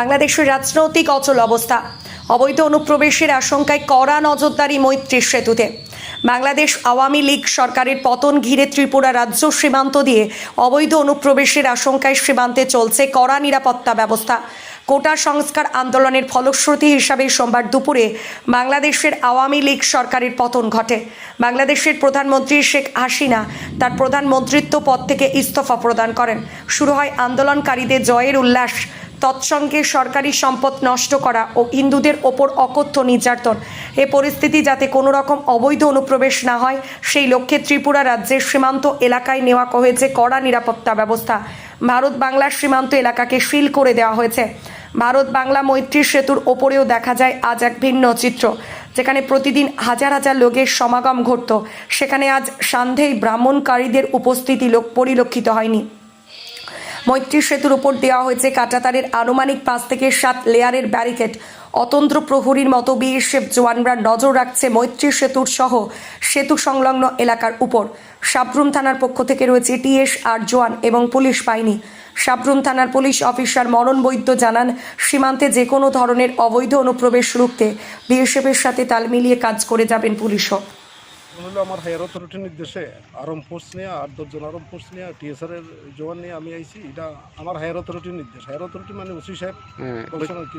বাংলাদেশের রাজনৈতিক অচল অবস্থা। অবৈধ অনুপ্রবেশের আশঙ্কায় কড়া নজরদারি মৈত্রী সেতুতে। বাংলাদেশ আওয়ামী লীগ সরকারের পতন ঘিরে ত্রিপুরা রাজ্য সীমান্ত দিয়ে অবৈধ অনুপ্রবেশের আশঙ্কায় সীমান্তে চলছে কড়া নিরাপত্তা ব্যবস্থা। কোটা সংস্কার আন্দোলনের ফলশ্রুতি হিসাবে সোমবার দুপুরে বাংলাদেশের আওয়ামী লীগ সরকারের পতন ঘটে। বাংলাদেশের প্রধানমন্ত্রী শেখ হাসিনা তার প্রধানমন্ত্রিত্ব পদ থেকে ইস্তফা প্রদান করেন। শুরু হয় আন্দোলনকারীদের জয়ের উল্লাস। তৎসঙ্গে সরকারি সম্পদ নষ্ট করা ও হিন্দুদের ওপর অকথ্য নির্যাতন। এ পরিস্থিতি যাতে কোনো রকম অবৈধ অনুপ্রবেশ না হয়, সেই লক্ষ্যে ত্রিপুরা রাজ্যের সীমান্ত এলাকায় নেওয়া হয়েছে কড়া নিরাপত্তা ব্যবস্থা। ভারত বাংলার সীমান্ত এলাকাকে সিল করে দেওয়া হয়েছে। ভারত বাংলা মৈত্রী সেতুর ওপরেও দেখা যায় আজ এক ভিন্ন চিত্র, যেখানে প্রতিদিন হাজার হাজার লোকের সমাগম ঘটত। সেখানে আজ সান্ধ্যেই ব্রাহ্মণকারীদের উপস্থিতি লোক পরিলক্ষিত হয়নি। মৈত্রী সেতুর উপর দেওয়া হয়েছে কাটাতারের আনুমানিক পাঁচ থেকে সাত লেয়ারের ব্যারিকেড। অতন্ত্র প্রহরীর মতো বিএসএফ জওয়ানরা নজর রাখছে মৈত্রী সেতুর সহ সেতু সংলগ্ন এলাকার উপর। সাবরুম থানার পক্ষ থেকে রয়েছে টিএস আর জওয়ান এবং পুলিশ বাহিনী। সাবরুম থানার পুলিশ অফিসার মরণ বৈদ্য জানান, সীমান্তে যে কোনো ধরনের অবৈধ অনুপ্রবেশ রুখতে বিএসএফের সাথে তাল মিলিয়ে কাজ করে যাবেন পুলিশও। হলো আমার হায়ার অথরিটির নির্দেশে আরম ফোর্স নিয়ে আট দশজন আরম ফোর্স নিয়ে টিএসআর এর জওয়ান নিয়ে আমি আইছি। এটা আমার হায়ার অথরিটির নির্দেশ। হায়ার অথরিটি মানে ওসি সাহেব হ্যাঁ,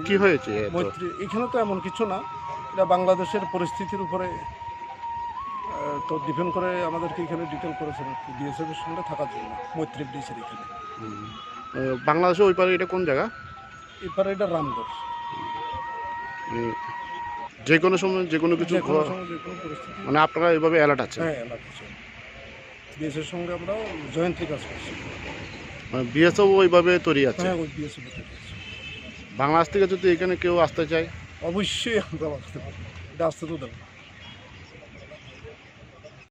কি। হয়েছে? মৈত্রী এখানে তো এমন কিছু না। এটা বাংলাদেশের পরিস্থিতির উপরে তো ডিপেন্ড করে আমাদেরকে এখানে ডিটেল করেছেন বিএসএফ এর সঙ্গে থাকার জন্য মৈত্রী ব্রিজের এখানে। বাংলাদেশে ওই পারে এটা কোন জায়গা? এরপরে এটা রামগড়। যে কোনো সময় যে কোনো কিছু যে কোনো সময় যে কোনো পরিস্থিতি। মানে আপনারা এইভাবে অ্যালার্ট আছে হ্যাঁ বিএসএফ সঙ্গে আমরা জয়েন্টলি কাজ করছি। মানে বিএসও ওইভাবে তৈরি আছে? হ্যাঁ ওই বিএসএফ বাংলাদেশ থেকে যদি এখানে কেউ আসতে চায়? অবশ্যই আমরা আসতে পারব। এটা আসতে তো দেবো।